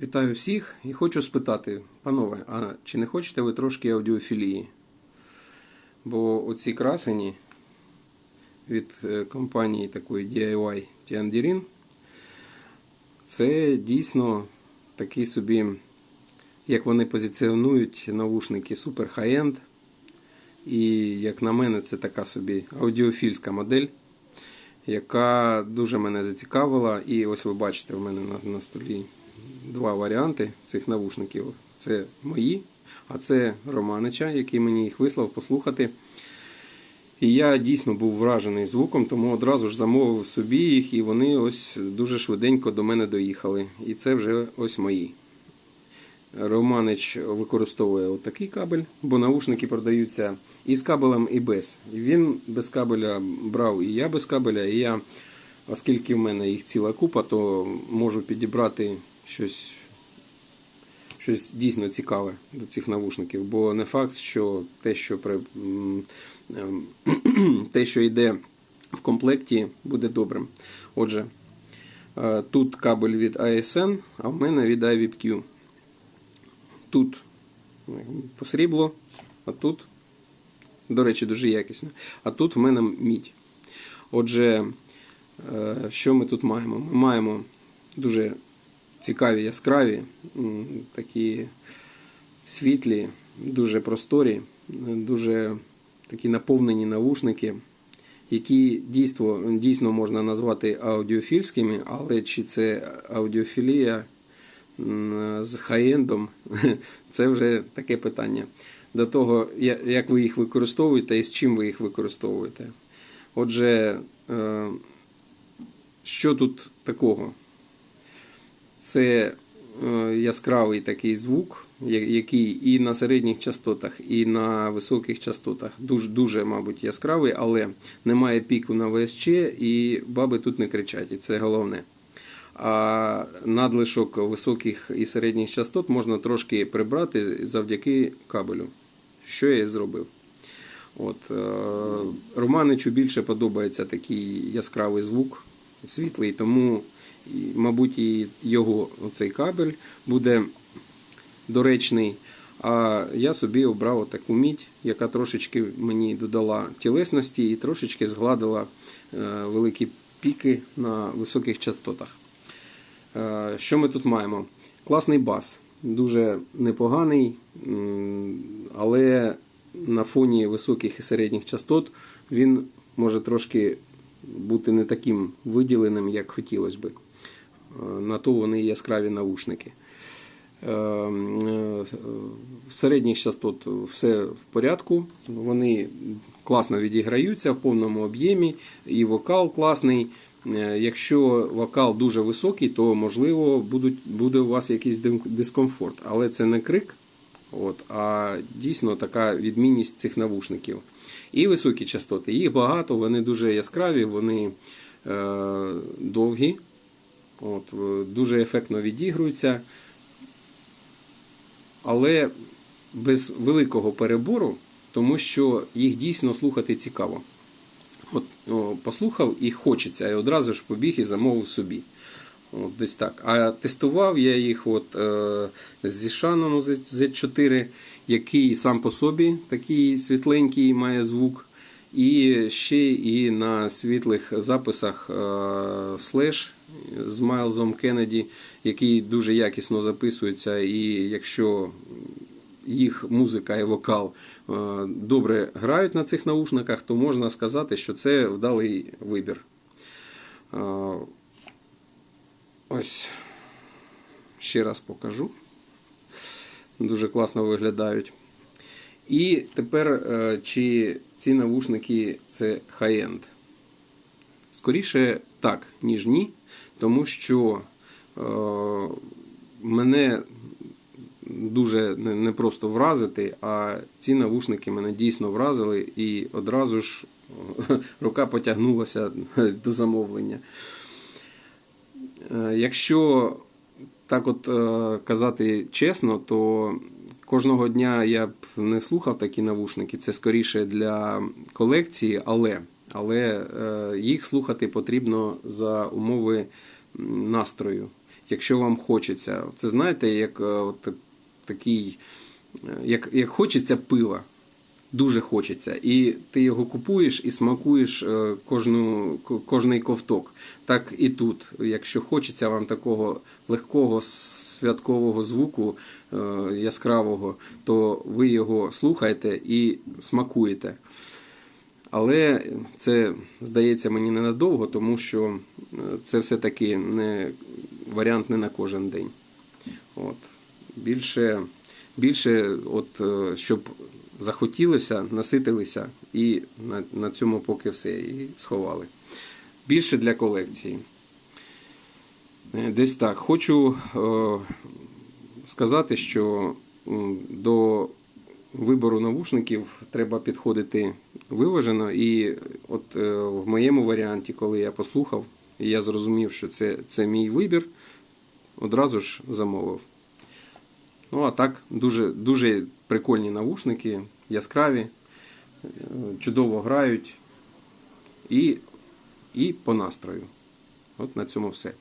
Вітаю всіх і хочу спитати, панове, а чи не хочете ви трошки аудіофілії? Бо оці красені від е, компанії такої DIY Tiandirin це дійсно такий собі, як вони позиціонують навушники супер хай-енд. І як на мене, це така собі аудіофільська модель, яка дуже мене зацікавила. І ось ви бачите, в мене на, на столі два варіанти цих навушників. Це мої, а це Романича, який мені їх вислав послухати. І я дійсно був вражений звуком, тому одразу ж замовив собі їх, і вони ось дуже швиденько до мене доїхали. І це вже ось мої. Романич використовує отакий кабель, бо наушники продаються і з кабелем, і без. Він без кабеля брав, і я без кабеля. І я, оскільки в мене їх ціла купа, то можу підібрати щось, щось дійсно цікаве до цих навушників. Бо не факт, що те, що при, ем, те, що йде в комплекті, буде добрим. Отже, е, тут кабель від ASN, а в мене від IVPQ. Тут посрібло, а тут, до речі, дуже якісне. А тут в мене мідь. Отже, е, що ми тут маємо? Ми маємо дуже цікаві, яскраві, такі світлі, дуже просторі, дуже такі наповнені навушники, які дійство, дійсно можна назвати аудіофільськими, але чи це аудіофілія з хай-ендом, це вже таке питання. До того, як ви їх використовуєте і з чим ви їх використовуєте. Отже, е, що тут такого? Це е, яскравий такий звук, який і на середніх частотах, і на високих частотах дуже, дуже, мабуть, яскравий, але немає піку на ВСЧ, і баби тут не кричать, і це головне. А надлишок високих і середніх частот можна трошки прибрати завдяки кабелю. Що я і зробив. От, е, Романичу більше подобається такий яскравий звук, світлий, тому, мабуть, і його оцей кабель буде доречний. А я собі обрав таку мідь, яка трошечки мені додала тілесності і трошечки згладила е, великі піки на високих частотах. Е, Що ми тут маємо? Класний бас, дуже непоганий, але на фоні високих і середніх частот він може трошки бути не таким виділеним, як хотілося би. Е, На то вони яскраві наушники. Е, е, Середніх частот все в порядку, вони класно відіграються в повному об'ємі, і вокал класний. Якщо вокал дуже високий, то можливо будуть, буде у вас якийсь дискомфорт, але це не крик, от, а дійсно така відмінність цих навушників. І високі частоти. Їх багато, вони дуже яскраві, вони е, довгі, от, е, дуже ефектно відігруються але без великого перебору, тому що їх дійсно слухати цікаво. От о, послухав і хочеться, і одразу ж побіг і замовив собі. От, десь так. А тестував я їх от, е, зі Shannon Z4, який сам по собі такий світленький має звук. І ще і на світлих записах е, Slash з Майлзом Кеннеді, який дуже якісно записується, і якщо їх музика і вокал е, добре грають на цих наушниках, то можна сказати, що це вдалий вибір. Е, Ось ще раз покажу. Дуже класно виглядають. І тепер, е, чи ці навушники це хай-енд? Скоріше так, ніж ні, тому що е, мене дуже не просто вразити, а ці навушники мене дійсно вразили, і одразу ж е, рука потягнулася до замовлення. Е, Якщо так от казати чесно, то кожного дня я б не слухав такі навушники. Це скоріше для колекції, але, але е, їх слухати потрібно за умови настрою. якщо вам хочеться. Це знаєте, як е, от такий, е, як, як хочеться пива. Дуже хочеться. І ти його купуєш і смакуєш кожну, кожний ковток. Так і тут. Якщо хочеться вам такого легкого святкового звуку яскравого, то ви його слухаєте і смакуєте. Але це здається мені ненадовго, тому що е, це все-таки не варіант не на кожен день. От. Більше, більше от, е, щоб захотілося, наситилися і на, на цьому поки все і сховали. Більше для колекції. Е, Десь так. Хочу е, сказати, що до вибору навушників треба підходити виважено. І от е, в моєму варіанті, коли я послухав, і я зрозумів, що це, це мій вибір, одразу ж замовив. Ну, а так, дуже, дуже прикольні навушники, яскраві, е, чудово грають і, і по настрою. От на цьому все.